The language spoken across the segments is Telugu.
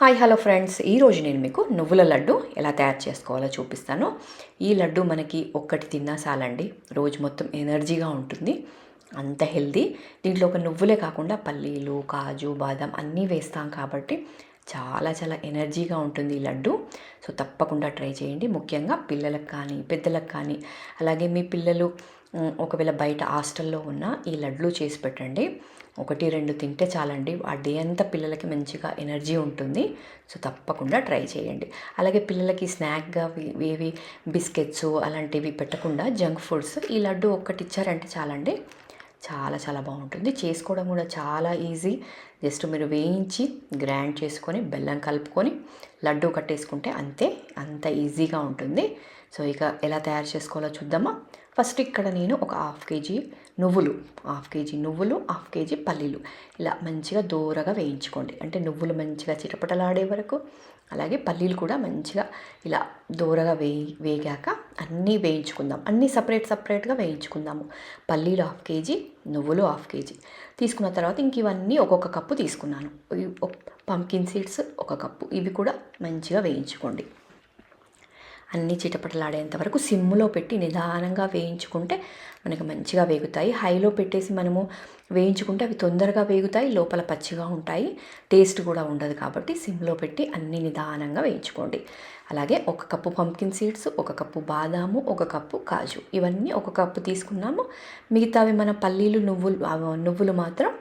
Hi hello friends. ఈరోజు నేను మీకు నువ్వుల లడ్డు ఎలా తయారు చేసుకోవాలో చూపిస్తాను. ఈ లడ్డు మనకి ఒక్కటి తిన్నా చాలండి. రోజు మొత్తం ఎనర్జీగా ఉంటుంది. అంత హెల్దీ దీంట్లో ఒక నువ్వులే కాకుండా పల్లీలు కాజు బాదం అన్నీ వేస్తాం కాబట్టి చాలా చాలా ఎనర్జీగా ఉంటుంది ఈ లడ్డు. సో తప్పకుండా ట్రై చేయండి. ముఖ్యంగా పిల్లలకు కానీ పెద్దలకు కానీ అలాగే మీ పిల్లలు ఒకవేళ బయట హాస్టల్లో ఉన్న ఈ లడ్లు చేసి పెట్టండి. ఒకటి రెండు తింటే చాలండి. ఆ డే అంతా పిల్లలకి మంచిగా ఎనర్జీ ఉంటుంది. సో తప్పకుండా ట్రై చేయండి. అలాగే పిల్లలకి స్నాక్గా ఏవి బిస్కెట్స్ అలాంటివి పెట్టకుండా జంక్ ఫుడ్స్ ఈ లడ్డు ఒక్కటి ఇచ్చారంటే చాలండి. చాలా చాలా బాగుంటుంది. చేసుకోవడం కూడా చాలా ఈజీ. జస్ట్ మీరు వేయించి గ్రైండ్ చేసుకొని బెల్లం కలుపుకొని లడ్డు కట్టేసుకుంటే అంతే అంత ఈజీగా ఉంటుంది. సో ఇక ఎలా తయారు చేసుకోవాలో చూద్దామా? ఫస్ట్ ఇక్కడ నేను ఒక హాఫ్ కేజీ నువ్వులు హాఫ్ కేజీ నువ్వులు హాఫ్ కేజీ పల్లీలు. ఇలా మంచిగా దూరగా వేయించుకోండి. అంటే నువ్వులు మంచిగా చిటపటలాడే వరకు అలాగే పల్లీలు కూడా మంచిగా ఇలా దూరగా వేయి వేగాక అన్నీ వేయించుకుందాం. అన్నీ సపరేట్ సపరేట్గా వేయించుకుందాము. పల్లీలు హాఫ్ కేజీ నువ్వులు హాఫ్ కేజీ. తీసుకున్న తర్వాత ఇంక ఇవన్నీ ఒక్కొక్క కప్పు తీసుకున్నాను. పంకిన్ సీడ్స్ ఒక కప్పు. ఇవి కూడా మంచిగా వేయించుకోండి. అన్నీ చిటపటలాడేంత వరకు సిమ్లో పెట్టి నిదానంగా వేయించుకుంటే మనకి మంచిగా వేగుతాయి. హైలో పెట్టేసి మనము వేయించుకుంటే అవి తొందరగా వేగుతాయి లోపల పచ్చిగా ఉంటాయి టేస్ట్ కూడా ఉండదు కాబట్టి సిమ్లో పెట్టి అన్ని నిదానంగా వేయించుకోండి. అలాగే ఒక కప్పు పంకిన్ సీడ్స్ ఒక కప్పు బాదాము ఒక కప్పు కాజు. ఇవన్నీ ఒక కప్పు తీసుకున్నాము. మిగతావి మన పల్లీలు నువ్వులు నువ్వులు మాత్రం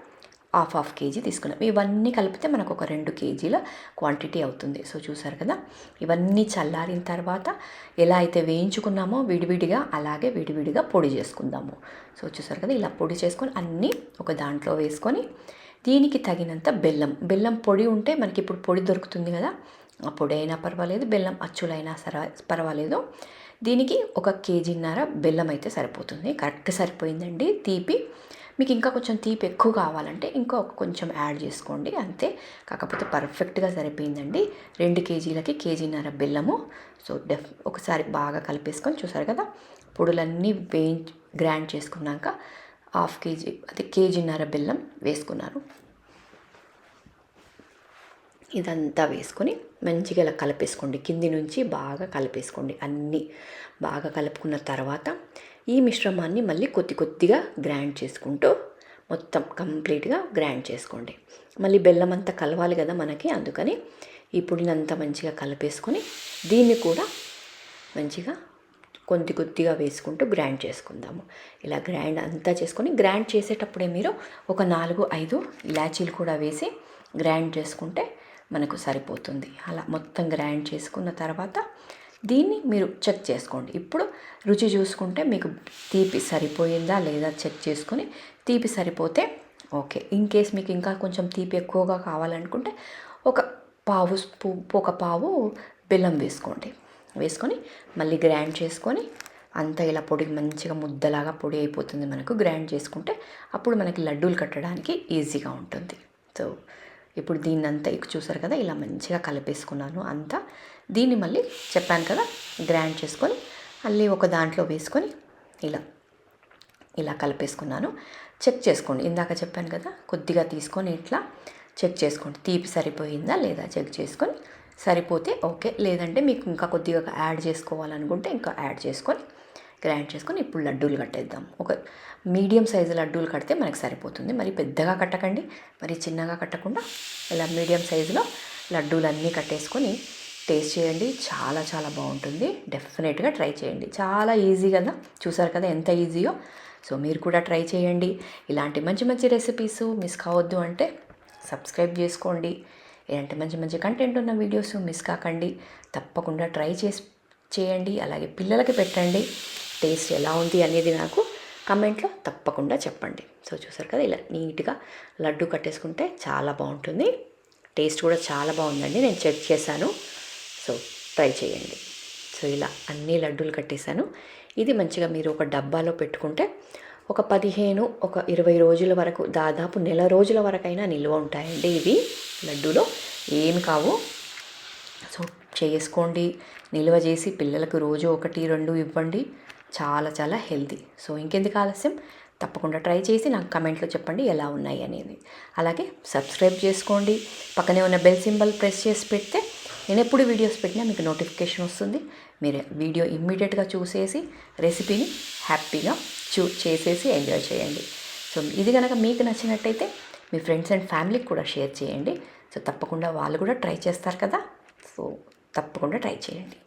హాఫ్ హాఫ్ కేజీ తీసుకున్నాం. ఇవన్నీ కలిపితే మనకు ఒక రెండు కేజీల క్వాంటిటీ అవుతుంది. సో చూసారు కదా? ఇవన్నీ చల్లారిన తర్వాత ఎలా అయితే వేయించుకున్నామో విడివిడిగా అలాగే విడివిడిగా పొడి చేసుకుందాము. సో చూసారు కదా? ఇలా పొడి చేసుకొని అన్నీ ఒక దాంట్లో వేసుకొని దీనికి తగినంత బెల్లం. బెల్లం పొడి ఉంటే మనకి ఇప్పుడు పొడి దొరుకుతుంది కదా? ఆ పొడి అయినా పర్వాలేదు బెల్లం అచ్చులైనా సరే పర్వాలేదు. దీనికి ఒక కేజీన్నర బెల్లం అయితే సరిపోతుంది. కరెక్ట్ సరిపోయిందండి. తీపి మీకు ఇంకా కొంచెం తీపి ఎక్కువ కావాలంటే ఇంకా కొంచెం యాడ్ చేసుకోండి అంతే. కాకపోతే పర్ఫెక్ట్గా సరిపోయిందండి. రెండు కేజీలకి కేజీన్నర బెల్లము. సో డెఫ్ ఒకసారి బాగా కలిపేసుకొని చూసారు కదా పొడులన్నీ వేయించి గ్రైండ్ చేసుకున్నాక హాఫ్ కేజీ అది కేజీన్నర బెల్లం వేసుకున్నారు. ఇదంతా వేసుకొని మంచిగా ఇలా కలిపేసుకోండి. కింది నుంచి బాగా కలిపేసుకోండి అన్నీ. బాగా కలుపుకున్న తర్వాత ఈ మిశ్రమాన్ని మళ్ళీ కొద్ది కొద్దిగా గ్రైండ్ చేసుకుంటూ మొత్తం కంప్లీట్గా గ్రైండ్ చేసుకోండి. మళ్ళీ బెల్లం అంతా కలవాలి కదా మనకి అందుకని ఈ పొడినంతా మంచిగా కలిపేసుకొని దీన్ని కూడా మంచిగా కొద్ది కొద్దిగా వేసుకుంటూ గ్రైండ్ చేసుకుందాము. ఇలా గ్రైండ్ అంతా చేసుకొని గ్రైండ్ చేసేటప్పుడే మీరు ఒక నాలుగు ఐదు ఇలాచీలు కూడా వేసి గ్రైండ్ చేసుకుంటే మనకు సరిపోతుంది. అలా మొత్తం గ్రైండ్ చేసుకున్న తర్వాత దీన్ని మీరు చెక్ చేసుకోండి. ఇప్పుడు రుచి చూసుకుంటే మీకు తీపి సరిపోయిందా లేదా చెక్ చేసుకుని తీపి సరిపోతే ఓకే. ఇన్ కేస్ మీకు ఇంకా కొంచెం తీపి ఎక్కువగా కావాలనుకుంటే ఒక పావు ఒక పావు బెల్లం వేసుకోండి. వేసుకొని మళ్ళీ గ్రైండ్ చేసుకొని అంతా ఇలా పొడి మంచిగా ముద్దలాగా పొడి అయిపోతుంది మనకు. గ్రైండ్ చేసుకుంటే అప్పుడు మనకి లడ్డూలు కట్టడానికి ఈజీగా ఉంటుంది. సో ఇప్పుడు దీన్ని అంతా ఇక చూసారు కదా ఇలా మంచిగా కలిపేసుకున్నాను అంతా. దీన్ని మళ్ళీ చెప్పాను కదా గ్రైండ్ చేసుకొని మళ్ళీ ఒక దాంట్లో వేసుకొని ఇలా ఇలా కలిపేసుకున్నాను. చెక్ చేసుకోండి. ఇందాక చెప్పాను కదా కొద్దిగా తీసుకొని ఇట్లా చెక్ చేసుకోండి. తీపి సరిపోయిందా లేదా చెక్ చేసుకొని సరిపోతే ఓకే. లేదంటే మీకు ఇంకా కొద్దిగా యాడ్ చేసుకోవాలనుకుంటే ఇంకా యాడ్ చేసుకొని గ్రైండ్ చేసుకొని ఇప్పుడు లడ్డూలు కట్టేద్దాం. ఒక మీడియం సైజు లడ్డూలు కడితే మనకి సరిపోతుంది. మరి పెద్దగా కట్టకండి. మరి చిన్నగా కట్టకుండా ఇలా మీడియం సైజులో లడ్డూలు అన్నీ కట్టేసుకొని టేస్ట్ చేయండి. చాలా చాలా బాగుంటుంది. డెఫినెట్గా ట్రై చేయండి. చాలా ఈజీ కదా. చూసారు కదా ఎంత ఈజీయో. సో మీరు కూడా ట్రై చేయండి. ఇలాంటి మంచి మంచి రెసిపీస్ మిస్ కావద్దు అంటే సబ్స్క్రైబ్ చేసుకోండి. ఇలాంటి మంచి మంచి కంటెంట్ ఉన్న వీడియోస్ మిస్ కాకండి. తప్పకుండా ట్రై చేసి చేయండి. అలాగే పిల్లలకి పెట్టండి. టేస్ట్ ఎలా ఉంది అనేది నాకు కమెంట్లో తప్పకుండా చెప్పండి. సో చూసారు కదా ఇలా నీట్గా లడ్డు కట్టేసుకుంటే చాలా బాగుంటుంది. టేస్ట్ కూడా చాలా బాగుందండి. నేను చెక్ చేశాను. సో ట్రై చేయండి. సో ఇలా అన్ని లడ్డూలు కట్టేశాను. ఇది మంచిగా మీరు ఒక డబ్బాలో పెట్టుకుంటే ఒక పదిహేను ఒక ఇరవై రోజుల వరకు దాదాపు నెల రోజుల వరకైనా నిల్వ ఉంటాయండి ఇవి లడ్డూలో. ఏమి కావు. సో చేసుకోండి. నిల్వ చేసి పిల్లలకు రోజు ఒకటి రెండు ఇవ్వండి. చాలా చాలా హెల్తీ. సో ఇంకెందుకు ఆలస్యం? తప్పకుండా ట్రై చేసి నాకు కమెంట్లో చెప్పండి ఎలా ఉన్నాయి అనేది. అలాగే సబ్స్క్రైబ్ చేసుకోండి. పక్కనే ఉన్న బెల్ సింబల్ ప్రెస్ చేసి పెడితే నేను ఎప్పుడు వీడియోస్ పెట్టినా మీకు నోటిఫికేషన్ వస్తుంది. మీరు వీడియో ఇమ్మీడియట్గా చూసేసి రెసిపీని హ్యాపీగా చూ చేసేసి ఎంజాయ్ చేయండి. సో ఇది కనుక మీకు నచ్చినట్టయితే మీ ఫ్రెండ్స్ అండ్ ఫ్యామిలీకి కూడా షేర్ చేయండి. సో తప్పకుండా వాళ్ళు కూడా ట్రై చేస్తారు కదా. సో తప్పకుండా ట్రై చేయండి.